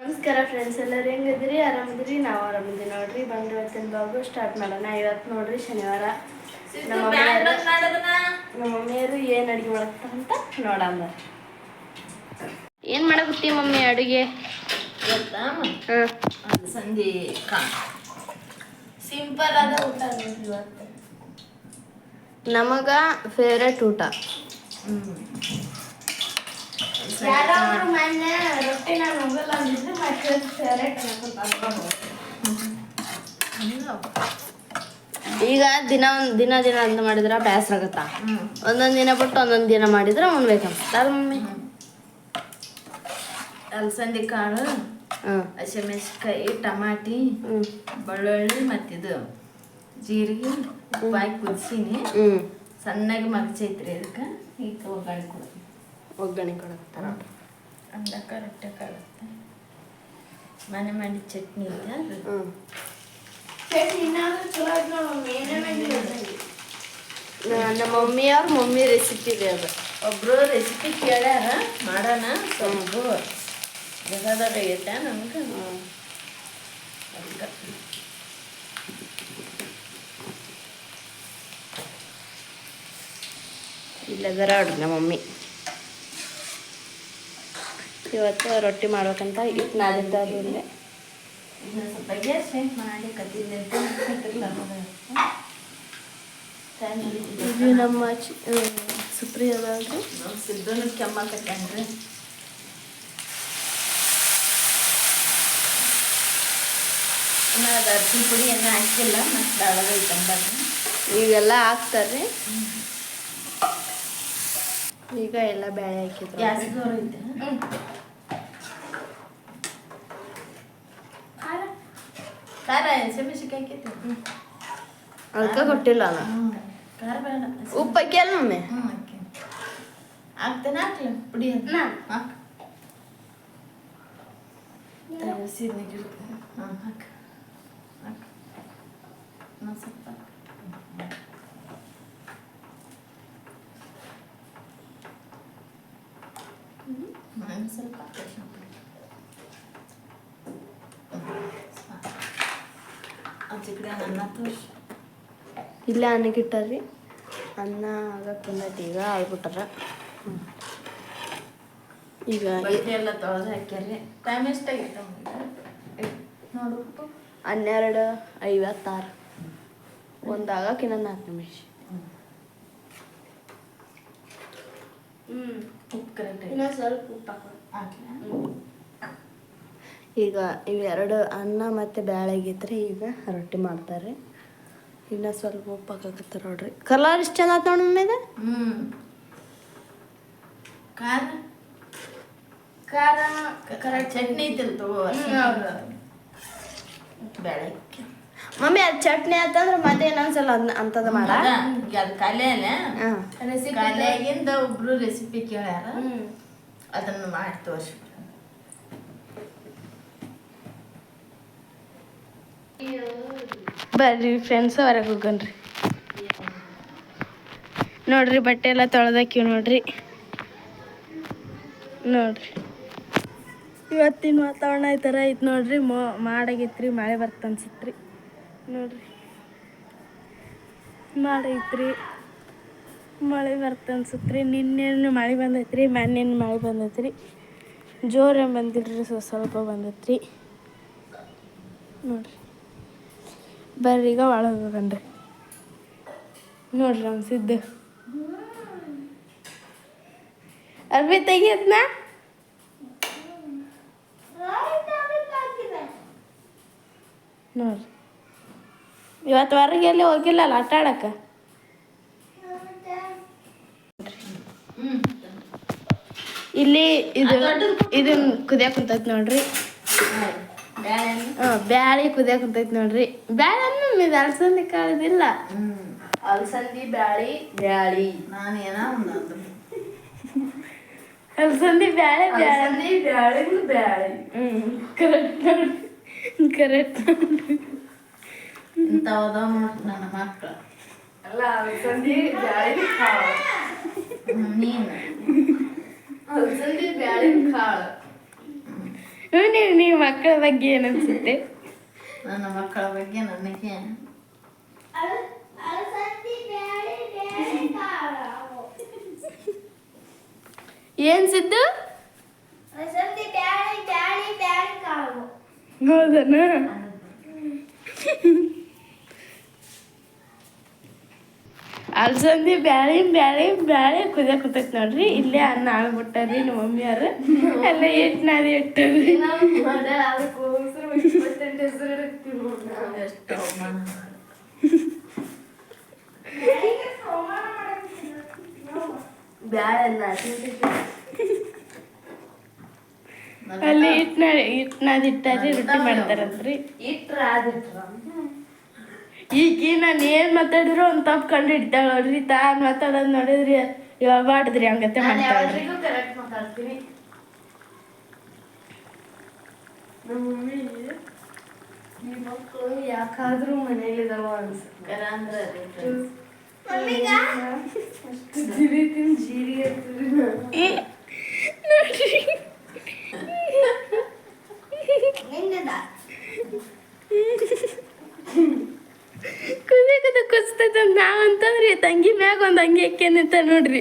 ನಮಸ್ಕಾರ ಫ್ರೆಂಡ್ಸ್ ಎಲ್ಲರೂ ಹೆಂಗಿದ್ರಿ ಆರಾಮಿದ್ರಿ ನಾವು ಆರಾಮಿದ್ವಿ ನೋಡ್ರಿ. ಬಂದು ಇವತ್ತಿನ ಬಾಬು ಸ್ಟಾರ್ಟ್ ಮಾಡೋಣ. ಇವತ್ತು ನೋಡ್ರಿ ಶನಿವಾರ. ನಮ್ಮ ಮಮ್ಮಿಯರು ಏನು ಅಡುಗೆ ಮಾಡತ್ತಾರಂತ ನೋಡಮ್ಮ ಏನು ಮಾಡಕತ್ತಿ ಮಮ್ಮಿ ಅಡುಗೆ? ಹಾಂ. ಸಂಧಿ ಸಿಂಪಲ್ ಆದ ಊಟ ನಮಗ ಫೇವ್ರೆಟ್ ಊಟ. ಮೊನ್ನೆ ರೊಟ್ಟಿ ನಾನು ಹೋಗಲ್ಲ ಅಂದಿದ್ರೆ ಮತ್ತೆ ಫೇವ್ರೆಟ್ ಈಗ ದಿನ ಒಂದ್ ದಿನ ದಿನ ಅಂತ ಮಾಡಿದ್ರ ಬೇಸರ ಆಗತ್ತ? ಒಂದೊಂದ್ ದಿನ ಬಿಟ್ಟು ಒಂದೊಂದ್ ದಿನ ಮಾಡಿದ್ರ ಉಣ್ಬೇಕಂತ ಅಲ್ಲ ಮಮ್ಮಿ? ಅಲಸಂದಿ ಕಾಳು ಹಸಿಮೆಣಸಿಕಾಯಿ ಹಸಿಮೆಣಸಿನ್ಕಾಯಿ ಟಮಾಟಿ ಬೆಳ್ಳುಳ್ಳಿ ಮತ್ತಿದು ಜೀರಿಗೆ ಉಪ್ಪಾಯಿ ಹಾಕಿ ಕುದಿಸೀನಿ ಸಣ್ಣಗೆ ಮಗಚೈತ್ರಿ ಅದಕ್ಕೆ ಈಗ ಒಗ್ಗರಣೆ ಕೊಡು ಒಗ್ಗರಣೆ ಕೊಡಕತ್ತಾರ ಅನ್ನ ಕರೆಕ್ಟಾಗಿ ಕಾಳುತ್ತೆ ಮನೆ ಮಾಡಿ ಚಟ್ನಿ ಇದೆ ಅದು ನ- ನಮ್ಮ ಮಮ್ಮಿಯವ್ರ ಮಮ್ಮಿ ರೆಸಿಪಿ ಇದೆ ಅದು. ಒಬ್ರು ರೆಸಿಪಿ ಕೇಳ್ಯಾರ ಮಾಡೋಣ ಸ್ವಲ್ಪ. ಜಗದಾಗ ಐತೆ ನಮ್ಗೆ. ಅದಕ್ಕೆ. ಇಲ್ಲದರ ನೋಡ್ರಿ ನಮ್ಮ ಮಮ್ಮಿ. ಇವತ್ತು ರೊಟ್ಟಿ ಮಾಡ್ಬೇಕಂತ ಇಟ್ಟು ನಾದಿದ್ದಾರೆ ಇಲ್ಲೇ ಇದನ್ನ ಸ್ವಲ್ಪ ಗ್ಯಾಸ್ ಮಾಡಿ ಕತ್ತಿದ್ದೆ ನಮ್ಮ ಸುಪ್ರಿಯ ಇನ್ನು ಅದು ಅರ್ಶಿನ ಪುಡಿ ಏನೂ ಹಾಕಿಲ್ಲ ಮತ್ತು ದಾಳದ ಐತಂದಾಗ ಇವೆಲ್ಲ ಹಾಕ್ತಾರೆ. ಈಗ ಎಲ್ಲ ಬೇಳೆ ಹಾಕಿದ್ರು. ಗ್ಯಾಸ್ ಖಾರ ಹಸಿಮೆಣಸಿನ್ಕಾಯಿ ಹಾಕೈತಿ ಅದಕ್ಕೆ ಕೊಟ್ಟಿಲ್ಲ ಅಲ್ಲ ಹ್ಞೂ ಖಾರ ಬೇಡ ಉಪ್ಪು ಹಾಕ್ಯಲ್ಲ ಮಮ್ಮಿ ಹ್ಞೂ ಹಾಕಿ ಹಾಕ್ತೇನೆ ಹಾಕ್ಲ ಪುಡಿ ಅಂತ ಹಾಕ್ ತರಿಸಿದ್ನಾಗ ಹಾಂ ಹಾಕ ಹಾಕ ಇನ್ನೊಂದು ಸ್ವಲ್ಪ ಹಾಕ್. ಹ್ಮ್. ಇನ್ನೊಂದ್ ಸ್ವಲ್ಪ ಅರಿಶಿನ ಪುಡಿ. ಆಚೆ ಕಡೆ ಅನ್ನ ತೋರ್ಸು ಇಲ್ಲೇ ಅನ್ನಕ್ಕೆ ಇಟ್ಟಾರ್ರಿ? ಅನ್ನ ಆಗಕ್ಕೆ ಬಂದೈತಿ ಈಗ ಆಗ್ಬಿಟ್ಟಾರ. ಈಗ ಎಲ್ಲ ತೊಳೆದು ಹಾಕ್ಯಾರಿ ಟೈಮ್ ಎಷ್ಟಾಗಿತ್ತು. ಹನ್ನೆರಡು ಐವತ್ತಾರು. ಒಂದು ಆಗಕ್ಕೆ ಇನ್ನೊಂದು ನಾಲ್ಕು ನಿಮಿಷ. ಉಪ್ಪು ಕರೆಕ್ಟ್ ಇನ್ನೊಂದು ಸ್ವಲ್ಪ ಉಪ್ಪು ಹಾಕ್ಲಾ ಈಗ ಇವೆರಡು ಅನ್ನ ಮತ್ತು ಬ್ಯಾಳೆ ಆಗೈತ್ರಿ ಈಗ ರೊಟ್ಟಿ ಮಾಡ್ತಾರೆ. ಇನ್ನು ಸ್ವಲ್ಪ ಉಪ್ಪು ಹಾಕಕತ್ತಾರ ನೋಡ್ರಿ. ಕಲರ್ ಇಷ್ಟು ಚಂದ ಆತ್ ನೋಡಿ ಖಾರ? ಖಾರ ಚಟ್ನಿ ಐತಿಲ್ಲ ಮಮ್ಮಿ ಅದು ಚಟ್ನಿ ಆತಂದ್ರೆ ಮತ್ತೆ ಇನ್ನೊಂದ್ಸಲ ಅದನ್ನ ಅಂತದ ಮಾಡ. ಅದು ಕಲೆನೆ ಹಾಂ ಕಲೆಯಾಗಿಂದ ಒಬ್ರು ರೆಸಿಪಿ ಕೇಳ್ಯಾರ. ಅದನ್ನ ಮಾಡಿ ತೋರಿಸಿ ಬರ್ರಿ ಫ್ರೆಂಡ್ಸ್ ಹೊರಗೆ ಹೋಗನ್ರಿ ನೋಡ್ರಿ, ಬಟ್ಟೆ ಎಲ್ಲ ತೊಳೆದಾಕಿವ್ ನೋಡ್ರಿ. ನೋಡ್ರಿ. ಇವತ್ತಿನ ವಾತಾವರಣ ಈ ಥರ ಐತೆ ನೋಡ್ರಿ, ಮೋ, ಮಾಡಾಗೈತ್ರಿ, ಮಳೆ ಬರ್ತ ಅನ್ಸತ್ರಿ. ನೋಡ್ರಿ. ಮಾಡೈತ್ರಿ. ಮಳೆ ಬರ್ತ ಅನ್ಸತ್ರಿ. ನಿನ್ನೆ ಮಳೆ ಬಂದೈತ್ರಿ ಮೊನ್ನೆ ಮಳೆ ಬಂದೈತ್ರಿ. ಜೋರ ಬಂದಿಲ್ರಿ ಸ್ವಲ್ಪ ಸ್ವಲ್ಪ ಬಂದೈತ್ರಿ. ನೋಡ್ರಿ. ಬರ್ರಿ ಈಗ ಒಳಗೆ ಹೋಗನ್ರಿ ನೋಡ್ರಿ ನಮ್ಮ ಸಿದ್ದು. ಅರ್ಬಿ ತೆಗಿಯದ್ನ? ನೋಡ್ರಿ. ಇವತ್ತು ಹೊರಗೆ ಎಲ್ಲಿ ಹೋಗಿಲ್ಲಲ್ಲ ಆಟ ಆಡಕ್ಕೆ ಇಲ್ಲಿ ಇದು ಇದನ್ನ ಕುದಿಯಕ್ಕೆ ಕುಂತೈತೆ ನೋಡ್ರಿ. ಬ್ಯಾಳಿ ಕುದಿಯಾಕ ಕುಂತೈತಿ ನೋಡ್ರಿ. ಬ್ಯಾಳೆ ಇದು ಅಲಸಂದಿ ಕಾಳದಿಲ್ಲ. ಹ್ಞೂ ಅಲಸಂದಿ ಬ್ಯಾಳಿ. ಬ್ಯಾಳಿ. ನಾನು ಏನೋ ಒಂದು ಅಲ್ಸಂದಿ ಬ್ಯಾಳೆ ಬ್ಯಾಳೆ. ಬ್ಯಾಳಿ ಬ್ಯಾಳೆ. ಕರೆಕ್ಟ್. ಕರೆಕ್ಟ್. ನೋಡ್ರಿ ಇಂಥವದ ನೋಡಿ ನನ್ನ ಮಕ್ಕಳು ಅಲ್ಲ ಅಲಸಂದಿ ಬ್ಯಾಳಿ ಕಾಳು. ನೀನು. ಅಲಸಂದಿ ಬ್ಯಾಳಿ ಕಾಳು. ನೀವು ನೀವು ಮಕ್ಕಳ ಬಗ್ಗೆ ಏನು ಅನ್ಸುತ್ತೆ ನನ್ನ ಮಕ್ಕಳ ಬಗ್ಗೆ ನನಗೆ ಏನ್ ಸಿದ್ದು? ಹೌದನ? ಅಲ್ಸಂದಿ ಬ್ಯಾಳಿ ಬ್ಯಾಳಿ ಬ್ಯಾಳಿ ಕುದಿಯ ಕುತೈತಿ ನೋಡ್ರಿ. ಇಲ್ಲೇ ಅನ್ನ ಆಳ್ಬಿಟ್ಟಾರಿ ನಮ್ಮ ಮಮ್ಮಿಯವ್ರು ಎಲ್ಲ ನಾದಿ ಎಷ್ಟು ಅನ್ನ ನನ್ನ ಅಲ್ಲಿ ಹಿಟ್ಟು ನಾದಿ ಇಟ್ ನಾದಿ ಇಟ್ಟಾರಿ ರೊಟ್ಟಿ ಮಾಡ್ತಾರಂತ್ರಿ. ಹಿಟ್ಟು ಈಗ ನಾನು ಏನ್ ಮಾತಾಡಿದ್ರು ಒಂದು ತಪ್ಪು ಕಂಡು ಹಿಡಿತಾಳ ನೋಡ್ರಿ ತಾನ್ ಮಾತಾಡೋದ್ ನೋಡಿದ್ರಿ ಇವಾಗ ಮಾಡಿದ್ರಿ ಹಂಗತೆ ನಾನು ಮಾಡ್ತಾಳ್ರಿ ಈ ಮಕ್ಕಳು ಯಾಕಾದ್ರೂ ಮನೇಲಿದಾವ ಅನ್ಸುತ್ತೆ. ಜೀರಿ ಅಂದ್ರೆ. ಜೀರಿಗೆ ಕುಸ್ತೈತೆ ಅಂತ ನಾವಂತಂದ್ರಿ ತಂಗಿ ಮ್ಯಾಗ ಒಂದು ಹಂಗೆ ಎಕ್ಕೆ ನಿಂತ ನೋಡ್ರಿ.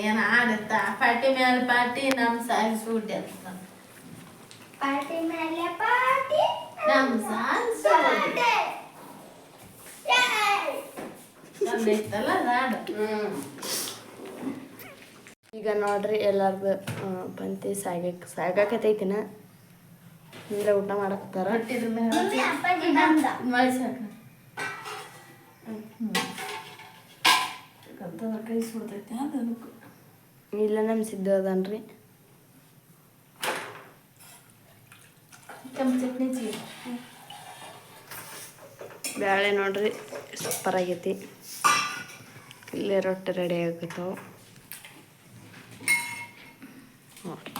ಏನು ಆಡುತ್ತ ಪಾಟಿ ಮೇಲೆ ಪಾಟಿ ನಮ್ಮ ಸೂಟ್ ಅಂತ. ಮೇಲೆ ನಮ್ಮ ಸೂಟ್. ಅದು ಈಗ ನೋಡ್ರಿ ಎಲ್ಲಾರ್ದು ಬಂತಿ ಪಂತಿ ಸಾಗಕ್ಕೆ ಸಾಗಾಕತೈತಿನ ಅಂದ್ರೆ ಊಟ ಮಾಡಕ್ತಾರ ಇಲ್ಲ ನಮ್ಮ ಸಿದ್ದು ಅದನ್ರಿ. ಬ್ಯಾಳೆ ನೋಡ್ರಿ ಸೂಪರ್ ಆಗೈತಿ. ಇಲ್ಲೇ ರೊಟ್ಟಿ ರೆಡಿ ಆಗತ್ತವು ನೋಡ್ರಿ.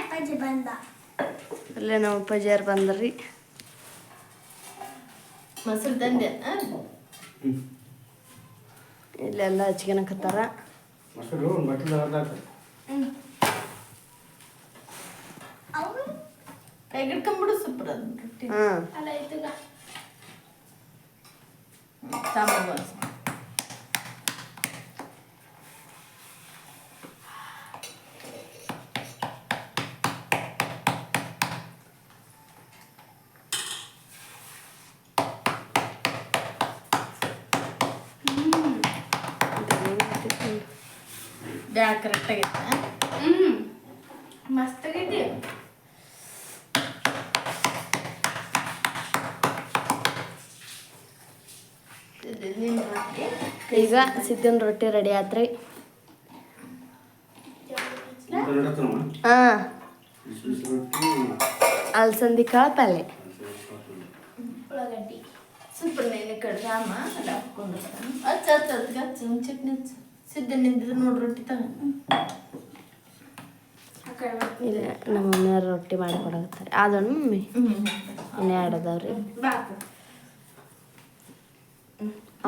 ಅಪ್ಪಾಜಿ ಬಂದ. ಅಲ್ಲೇ ನಮ್ಮ ಅಪ್ಪಾಜಿಯವ್ರು ಬಂದ್ರಿ. ಮೊಸರು ತಂದೆ ಆ? ಇಲ್ಲೆಲ್ಲ ಹಚ್ಕೊಳಕತ್ತಾರ ಮೊಸರು ಒಂದು ಬಟ್ಟಲು ಹೊರದಾಕ ಅವ್ರು? ಕೈ ಹಿಡ್ಕೊಂಬಿಡು ಸೂಪರ್ ಅದು ರೊಟ್ಟಿ ಹಾಂ ಅಲ್ಲ ಇದ್ದಾಗ ಸಾಂಬಾರು ಬಾರ್ಸು. ಬ್ಯಾಳ ಕರೆಕ್ಟ್ ಆಗೈತೆ ಹ್ಞೂ ಮಸ್ತ್ ಆಗೈತಿ ಇದು ನಿನ್ನ ರೊಟ್ಟಿ ಈಗ ಸಿದ್ದಿನ ರೊಟ್ಟಿ ರೆಡಿ ಆತ್ರಿ ನಡತ್ತಮ್ಮ ಹಾಂ ಬಿಸಿ ಬಿಸಿ ರೊಟ್ಟಿ ಅಲ್ಸಂದಿ ಕಾಳು ಪಲ್ಯ ಉಳ್ಳಾಗಡ್ಡಿ ಸೂಪರ್ ನೆನೆ ಕಡೆ ರಾಮ ಅಲ್ಲ ಹಾಕೊಂಡು ಹಚ್ಚ ಹಚ್ಚ ಹಚ್ಚ ಹಚ್ಚ ಒಂದು ಚಟ್ನಿ ಹಚ್ಚ ಸಿದ್ಧ ನಿಂದಿದ್ರು ನೋಡಿ ರೊಟ್ಟಿ ತಗ. ಇಲ್ಲ ನಮ್ಮ ಮನೆಯವ್ರು ರೊಟ್ಟಿ ಮಾಡಿ ಕೊಡಕತ್ತಾರೆ. ಅದನ್ನು ಮಮ್ಮಿ. ಇನ್ನೇ ಆಡದವ್ರಿ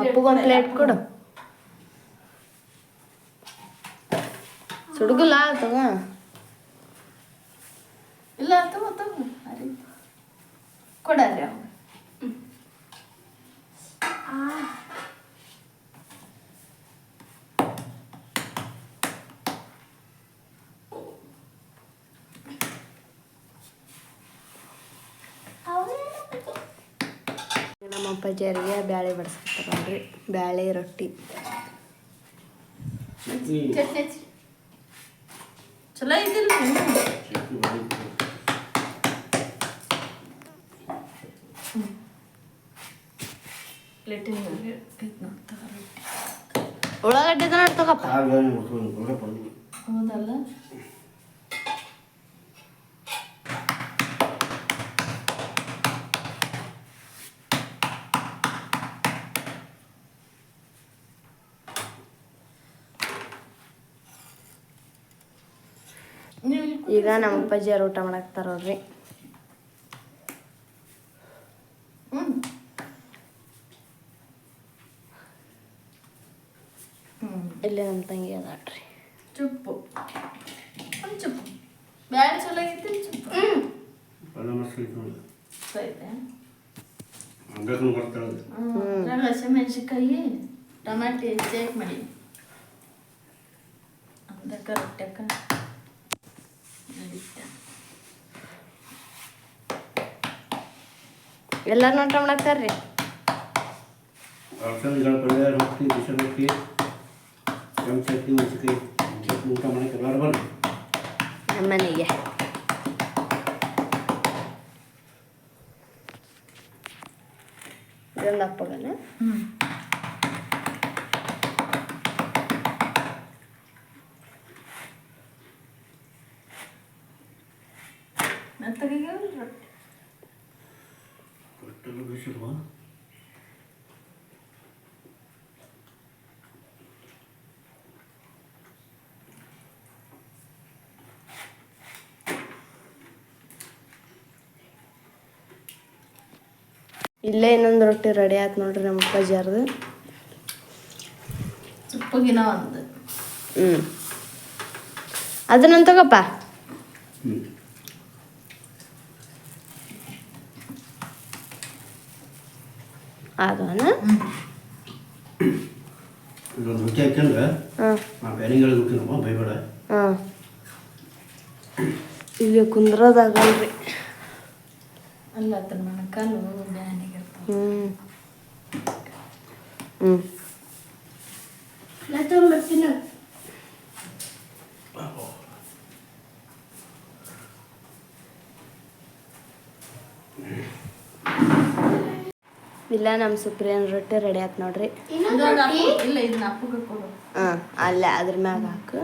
ಅಪ್ಪಗೊಂದು ಪ್ಲೇಟ್ ಕೊಡು. ಸುಡುಗಲ್ಲ ತಗ. ಇಲ್ಲ ತಗೋ ತಗೋ. ಕೊಡಾರಿ ಅವ್ನು ನಮ್ಮ ಅಪ್ಪಾಜಿಯರಿಗೆ ಬ್ಯಾಳೆ ಬಡಿಸ್ಕೊತಾರ ನೋಡ್ರಿ. ಬ್ಯಾಳೆ ರೊಟ್ಟಿ. ಚಲೋ ಇದ್ದಿಲ್ಲ ಉಳ್ಳಾಗಡ್ಡೆ ತಗಪ್ಪ ಕಾಲು ಬೇರೆ ಮುಟ್ಕೊಂಡು ಒಳ್ಳೆ ಬಂದು ಹೌದಲ್ಲ ನೀವು ಇಲ್ಲಿ ಈಗ ನಮ್ಮ ಅಪ್ಪಾಜಿಯವ್ರು ಊಟ ಮಾಡಾಕ್ತಾರ ನೋಡ್ರಿ ಹ್ಞೂ ಹ್ಞೂ ಇಲ್ಲೇ ನಮ್ಮ ತಂಗಿ ಅದಾಳ್ರಿ. ಚುಪ್ಪು. ಒಂದು ಚುಪ್ಪು. ಬ್ಯಾಡ ಚಲೋ ಆಗೈತಿ ಚುಪ್ಪು. ಹಸಿಮೆಣ್ಸಿನ್ಕಾಯಿ ಟಮಾಟಿ ಚೇಕ್ ಮಾಡಿ. ಅಂದಕ್ಕ ರೊಟ್ಟ್ಯಾಕ ನಡೀತ ಎಲ್ಲರೂ ನೋಟ ಮಾಡಾಕ್ತಾರ್ರಿ? ರೊಟ್ಟಿ ಬಿಸಿ ರೊಟ್ಟಿ ಕೆಂಪು ಚಟ್ನಿ ಚಟ್ನಿ ಊಟ ಮಾಡಕ್ಕೆ ಎಲ್ಲರೂ ಬರ್ರಿ. ನಮ್ಮನೆಗೆ. ಇದೊಂದು ಅಪ್ಪಗನ? ಹ್ಞೂ ಇಲ್ಲೇ ಇನ್ನೊಂದು ರೊಟ್ಟಿ ರೆಡಿ ಆಯ್ತು ನೋಡ್ರಿ ನಮ್ಮ ಅಪ್ಪಾಜಿಯರ್ದು ಚುಪ್ಪಗಿನ ಒಂದು. ಹ್ಞೂ ಅದನ್ನೊಂದು ತಗೋಪ್ಪ. ಆಗೋಣ ಅದನ್ನ ಇದೊಂದು ರೊಟ್ಟಿ ಹಾಕ್ಯಂದ್ರೆ ಹಾಂ. ಆ ಬ್ಯಾನಿಗಳು ಹುಟ್ಟಿನಪ್ಪ ಬೈಬೇಡ ಹಾಂ. ಇಲ್ಲಿ ಕುಂದ್ರದಾಗಲ್ರಿ ಅಲ್ಲ ತನ್ನ ಬ್ಯಾನಿಗಿರ್ತಾವ ಹ್ಞೂ ಹ್ಞೂ ಇಲ್ಲ ನಮ್ಮ ಸುಪ್ರಿಯನ್ ರೊಟ್ಟಿ ರೆಡಿ ಆಯ್ತು ನೋಡ್ರಿ. ಹಾಂ ಅಲ್ಲೇ ಅದ್ರ ಮ್ಯಾಗ ಹಾಕು.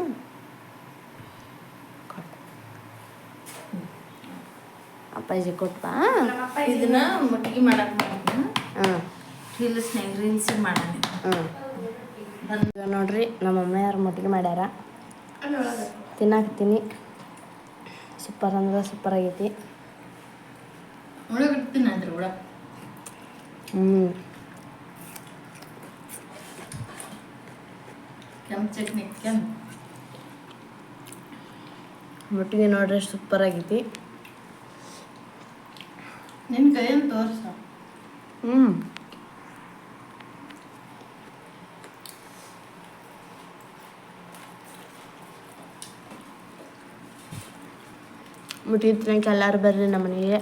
ಅಪ್ಪಾಜಿ ಕೊಟ್ಟ ಇದನ್ನ ಮಟ್ಟಿಗೆ ಮಾಡಕ್ ಮಾಡೋಣ ಹಾಂ ಮಾಡೋಣ ಹ್ಞೂ ನೋಡ್ರಿ ನಮ್ಮ ಅಮ್ಮ ಯಾರು ಮಟ್ಟಿಗೆ ಮಾಡ್ಯಾರ. ತಿನ್ನಾಕ್ತೀನಿ ಸೂಪರ್ ಅಂದ್ರೆ ಸೂಪರ್ ಆಗೈತಿ. ಹ್ಞೂ ಕೆಂಪು ಚಟ್ನಿ ಕೆಂಪು. ಮಟ್ಟಿಗೆ ನೋಡ್ರಿ ಸೂಪರ್ ಆಗೈತಿ. ನಿನ್ನ ಕೈಯನ್ನು ತೋರ್ಸ? ಹ್ಞೂ ಮುಟ್ಟಿಗೆ ತಿನ್ನಕ್ಕೆ ಎಲ್ಲರೂ ಬರ್ರಿ ನಮ್ಮ ಮನೆಗೆ